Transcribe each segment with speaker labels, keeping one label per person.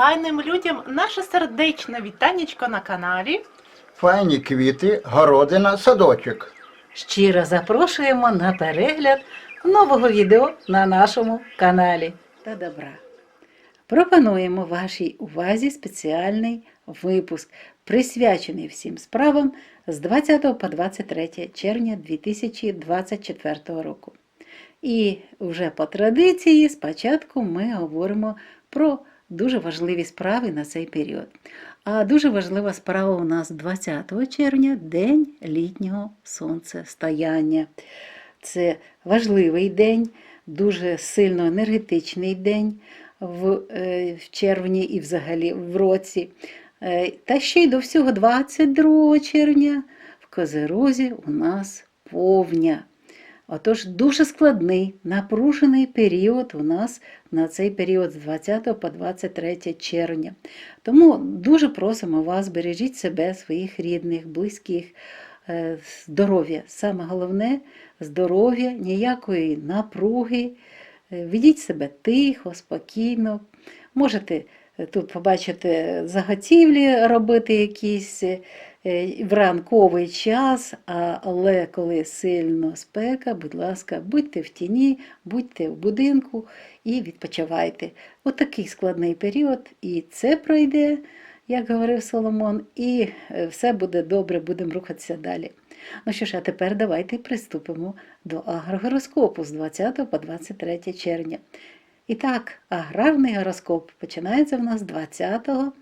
Speaker 1: файним людям наше сердечне вітанечко на каналі.
Speaker 2: Файні квіти, городина, садочок.
Speaker 3: Щиро запрошуємо на перегляд нового відео на нашому каналі та добра. Пропонуємо вашій увазі спеціальний випуск, присвячений всім справам з 20 по 23 червня 2024 року. І вже по традиції спочатку ми говоримо про дуже важливі справи на цей період. А дуже важлива справа у нас 20 червня День літнього сонцестояння. Це важливий день, дуже сильно енергетичний день в, е, в червні і взагалі в році. Е, Та ще й до всього 22 червня в Козерозі у нас повня. Отож, дуже складний, напружений період у нас на цей період з 20 по 23 червня. Тому дуже просимо вас, бережіть себе, своїх рідних, близьких, е, здоров'я. Саме головне здоров'я, ніякої напруги. Е, Ведіть себе тихо, спокійно. Можете е, тут побачити заготівлі робити якісь в ранковий час, але коли сильно спека, будь ласка, будьте в тіні, будьте в будинку і відпочивайте. Отакий складний період, і це пройде, як говорив Соломон, і е, все буде добре, будемо рухатися далі. Ну що ж, а тепер давайте приступимо до агрогороскопу з 20 по 23 червня. І так, аграрний гороскоп починається в нас 20-го.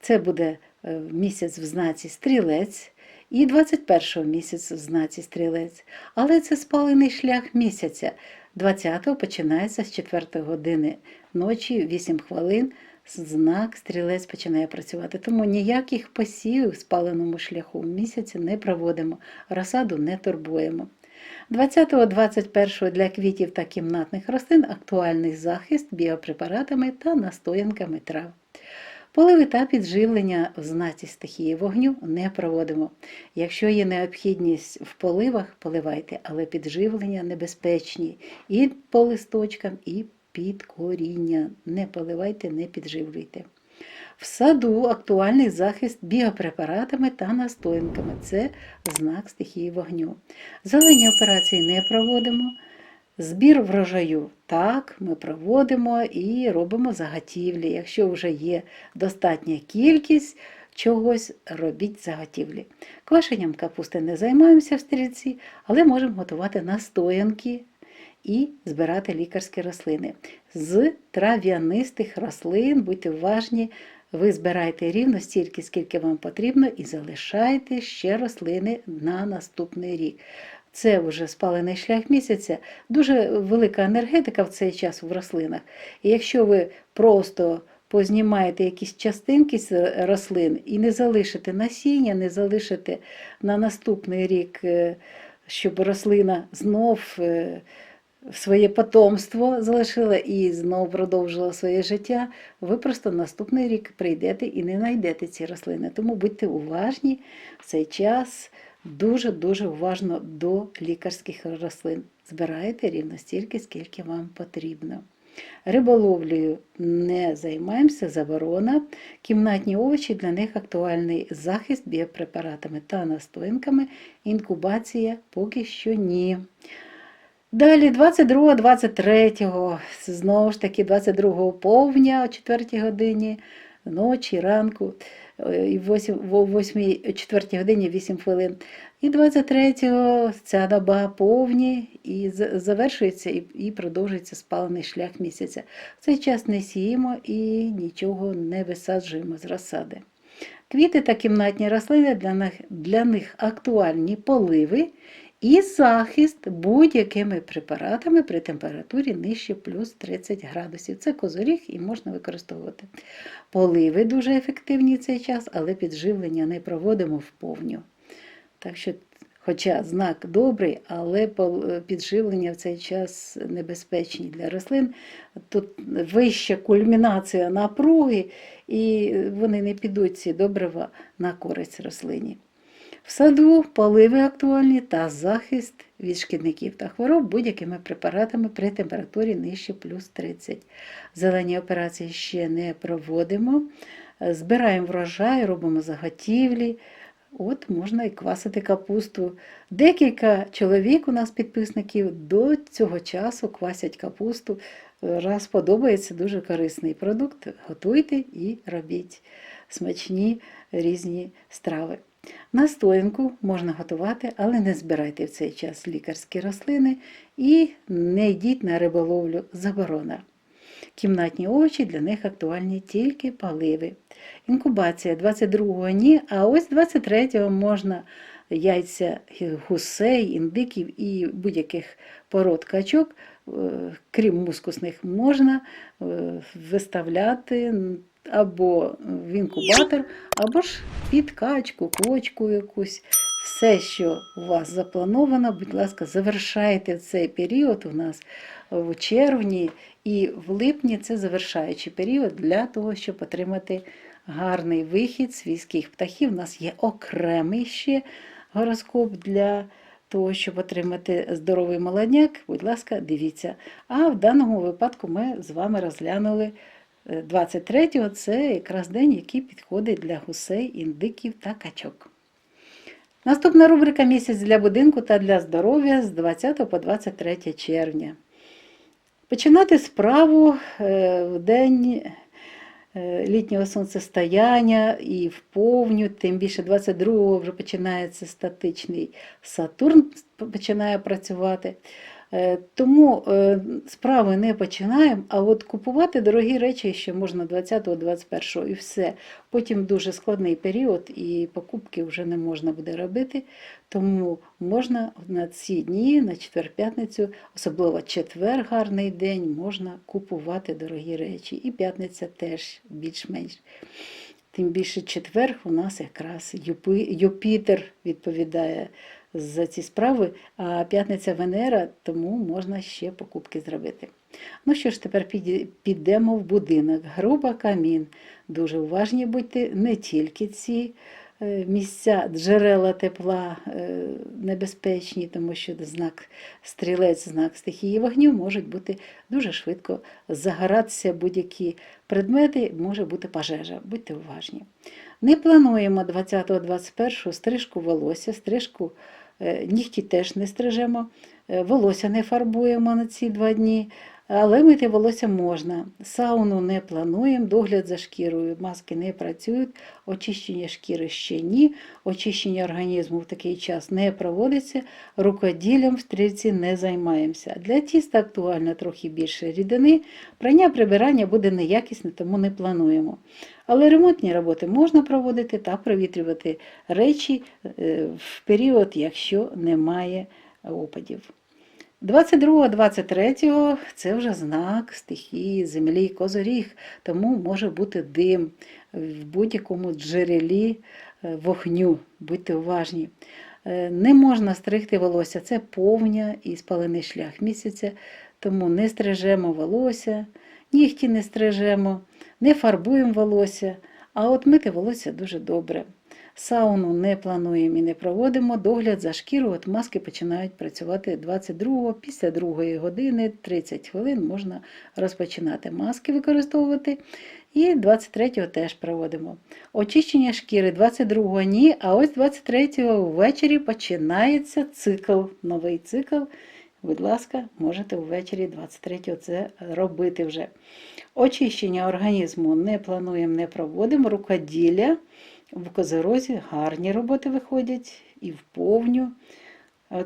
Speaker 3: Це буде е, місяць в знаці стрілець і 21-го місяць в знаці стрілець. Але це спалений шлях місяця. 20-го починається з 4 години ночі, 8 хвилин. Знак стрілець починає працювати. Тому ніяких посівів в спаленому шляху місяця не проводимо, розсаду не турбуємо. 20-21 для квітів та кімнатних рослин актуальний захист біопрепаратами та настоянками трав. Поливи та підживлення в знаці стихії вогню не проводимо. Якщо є необхідність в поливах, поливайте, але підживлення небезпечні і по листочкам, і під коріння. Не поливайте, не підживлюйте. В саду актуальний захист біопрепаратами та настоянками. Це знак стихії вогню. Зелені операції не проводимо. Збір врожаю так, ми проводимо і робимо заготівлі. Якщо вже є достатня кількість чогось, робіть заготівлі. Квашенням капусти не займаємося в стрільці, але можемо готувати настоянки і збирати лікарські рослини. З трав'янистих рослин, будьте уважні, ви збираєте рівно стільки, скільки вам потрібно, і залишаєте ще рослини на наступний рік. Це вже спалений шлях місяця, дуже велика енергетика в цей час в рослинах. І якщо ви просто познімаєте якісь частинки з рослин і не залишите насіння, не залишите на наступний рік, е, щоб рослина знов е, своє потомство залишила і знов продовжила своє життя, ви просто наступний рік прийдете і не знайдете ці рослини. Тому будьте уважні в цей час, дуже-дуже уважно до лікарських рослин. Збирайте рівно стільки, скільки вам потрібно. Риболовлею не займаємося, заборона. Кімнатні овочі для них актуальний захист біопрепаратами та настоянками. Інкубація поки що ні. Далі 22, 23, знову ж таки 22 повня о 4 годині ночі, ранку, і 8, о 8, 4 годині 8 хвилин. І 23-го ця доба повні і завершується і, продовжується спалений шлях місяця. В цей час не сіємо і нічого не висаджуємо з розсади. Квіти та кімнатні рослини для них, для них актуальні поливи і захист будь-якими препаратами при температурі нижче плюс 30 градусів. Це козоріг і можна використовувати. Поливи дуже ефективні цей час, але підживлення не проводимо вповню. Так що, хоча знак добрий, але підживлення в цей час небезпечні для рослин. Тут вища кульмінація напруги, і вони не підуть ці добрива на користь рослині. В саду поливи актуальні та захист від шкідників та хвороб будь-якими препаратами при температурі нижче плюс 30. Зелені операції ще не проводимо. Збираємо врожай, робимо заготівлі. От можна і квасити капусту. Декілька чоловік у нас підписників до цього часу квасять капусту. Раз подобається дуже корисний продукт, готуйте і робіть смачні різні страви. Настоянку можна готувати, але не збирайте в цей час лікарські рослини і не йдіть на риболовлю заборона. Кімнатні овочі для них актуальні тільки паливи. Інкубація 22-го ні, а ось 23-го можна яйця гусей, індиків і будь-яких пород качок, е, крім мускусних, можна е, виставляти або в інкубатор, або ж під качку, квочку якусь. Все, що у вас заплановано, будь ласка, завершайте цей період у нас в червні і в липні це завершаючий період для того, щоб отримати гарний вихід свійських птахів. У нас є окремий ще гороскоп для того, щоб отримати здоровий молодняк. Будь ласка, дивіться. А в даному випадку ми з вами розглянули 23-го, це якраз день, який підходить для гусей, індиків та качок. Наступна рубрика Місяць для будинку та для здоров'я з 20 по 23 червня. Починати справу е, в день е, літнього сонцестояння і в повню, тим більше 22-го вже починається статичний Сатурн починає працювати. Е, Тому е, справи не починаємо, а от купувати дорогі речі ще можна 20-21 і все. Потім дуже складний період, і покупки вже не можна буде робити. Тому можна на ці дні, на четвер-п'ятницю, особливо четвер гарний день, можна купувати дорогі речі. І п'ятниця теж більш-менш. Тим більше четвер у нас якраз Юпітер відповідає за ці справи, а п'ятниця Венера, тому можна ще покупки зробити. Ну що ж, тепер підемо в будинок. Груба камін. Дуже уважні будьте не тільки ці е, місця, джерела тепла е, небезпечні, тому що знак стрілець, знак стихії вогню можуть бути дуже швидко загоратися будь-які предмети, може бути пожежа. Будьте уважні. Не плануємо 20-21 стрижку волосся, стрижку нігті теж не стрижемо, е, волосся не фарбуємо на ці два дні, але мити волосся можна. Сауну не плануємо, догляд за шкірою, маски не працюють, очищення шкіри ще ні, очищення організму в такий час не проводиться, рукоділлям в стрільці не займаємося. Для тіста актуально трохи більше рідини, прання прибирання буде неякісне, тому не плануємо. Але ремонтні роботи можна проводити та провітрювати речі е, в період, якщо немає опадів. 22-23 це вже знак стихії землі, козоріг, тому може бути дим в будь-якому джерелі е, вогню. Будьте уважні. Е, Не можна стригти волосся, це повня і спалений шлях місяця, тому не стрижемо волосся, нігті не стрижемо, не фарбуємо волосся, а от мити волосся дуже добре. Сауну не плануємо і не проводимо. Догляд за шкіру, от маски починають працювати 22-го, після 2 години, 30 хвилин можна розпочинати маски використовувати. І 23-го теж проводимо. Очищення шкіри 22-го ні, а ось 23-го ввечері починається цикл, новий цикл. Будь ласка, можете ввечері 23-го це робити вже. Очищення організму не плануємо, не проводимо. Рукоділля в козерозі гарні роботи виходять і в повню.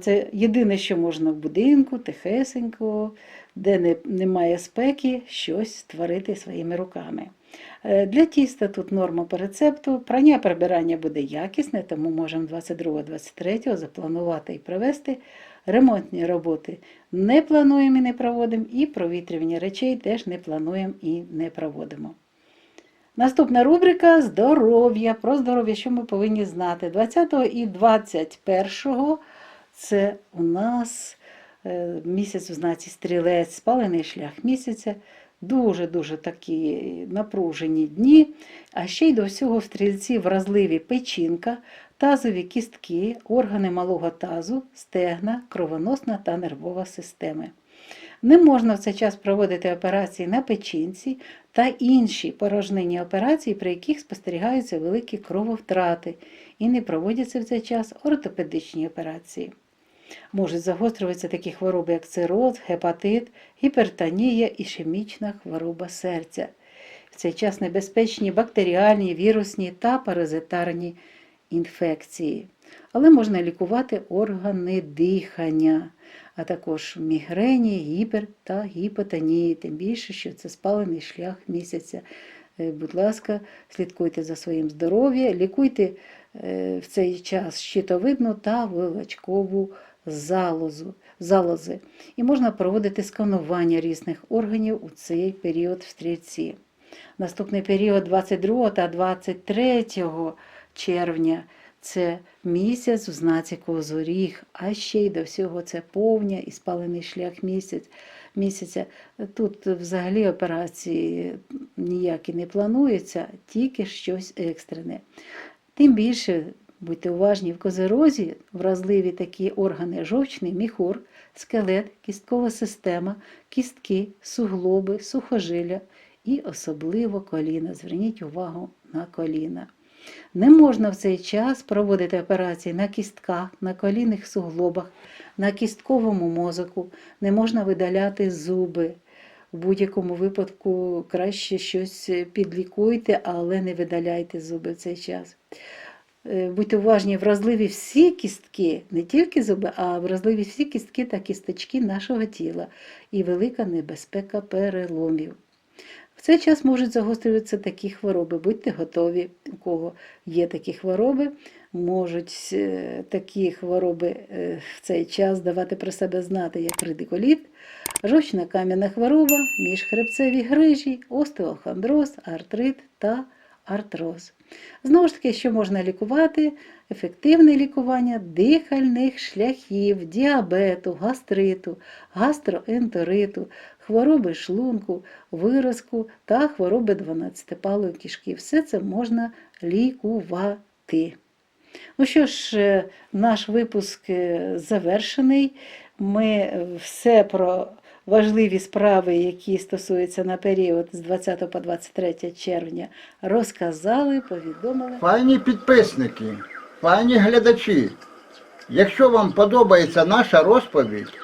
Speaker 3: Це єдине, що можна в будинку, тихесенько, де не, немає спеки, щось створити своїми руками. Е, Для тіста тут норма по рецепту. Прання прибирання буде якісне, тому можемо 22-23 запланувати і провести. Ремонтні роботи не плануємо і не проводимо, і провітрювання речей теж не плануємо і не проводимо. Наступна рубрика здоров'я. Про здоров'я, що ми повинні знати. 20 і 21 це у нас е, місяць в знаці стрілець, спалений шлях місяця. дуже-дуже такі напружені дні, а ще й до всього в стрільці вразливі печінка, тазові кістки, органи малого тазу, стегна, кровоносна та нервова системи. Не можна в цей час проводити операції на печінці та інші порожнинні операції, при яких спостерігаються великі крововтрати, і не проводяться в цей час ортопедичні операції. Можуть загострюватися такі хвороби, як цироз, гепатит, гіпертонія, ішемічна хвороба серця. В цей час небезпечні бактеріальні, вірусні та паразитарні інфекції. Але можна лікувати органи дихання, а також мігрені, гіпер та гіпотонії, тим більше, що це спалений шлях місяця. Е, Будь ласка, слідкуйте за своїм здоров'ям, лікуйте е, в цей час щитовидну та вилочкову залозу, залози. І можна проводити сканування різних органів у цей період в стрільці. Наступний період 22 та 23 червня це місяць в знаці Козоріг, а ще й до всього це повня і спалений шлях місяць, місяця. Тут взагалі операції ніякі не плануються, тільки щось екстрене. Тим більше будьте уважні в козерозі, вразливі такі органи жовчний міхур, скелет, кісткова система, кістки, суглоби, сухожилля і особливо коліна. Зверніть увагу на коліна. Не можна в цей час проводити операції на кістках, на колінних суглобах, на кістковому мозоку, не можна видаляти зуби. В будь-якому випадку краще щось підлікуйте, але не видаляйте зуби в цей час. Е, Будьте уважні, вразливі всі кістки, не тільки зуби, а вразливі всі кістки та кісточки нашого тіла і велика небезпека переломів. В цей час можуть загострюватися такі хвороби. Будьте готові, у кого є такі хвороби, можуть е, такі хвороби е, в цей час давати про себе знати, як радикуліт, жовчна кам'яна хвороба, міжхребцеві грижі, остеохондроз, артрит та артроз. Знову ж таки, що можна лікувати? Ефективне лікування дихальних шляхів, діабету, гастриту, гастроентериту, хвороби шлунку, виразку та хвороби 12-палої кишки. Все це можна лікувати. Ну що ж, е, наш випуск е, завершений. Ми е, все про важливі справи, які стосуються на період з 20 по 23 червня, розказали, повідомили.
Speaker 2: Файні підписники, файні глядачі. Якщо вам подобається наша розповідь,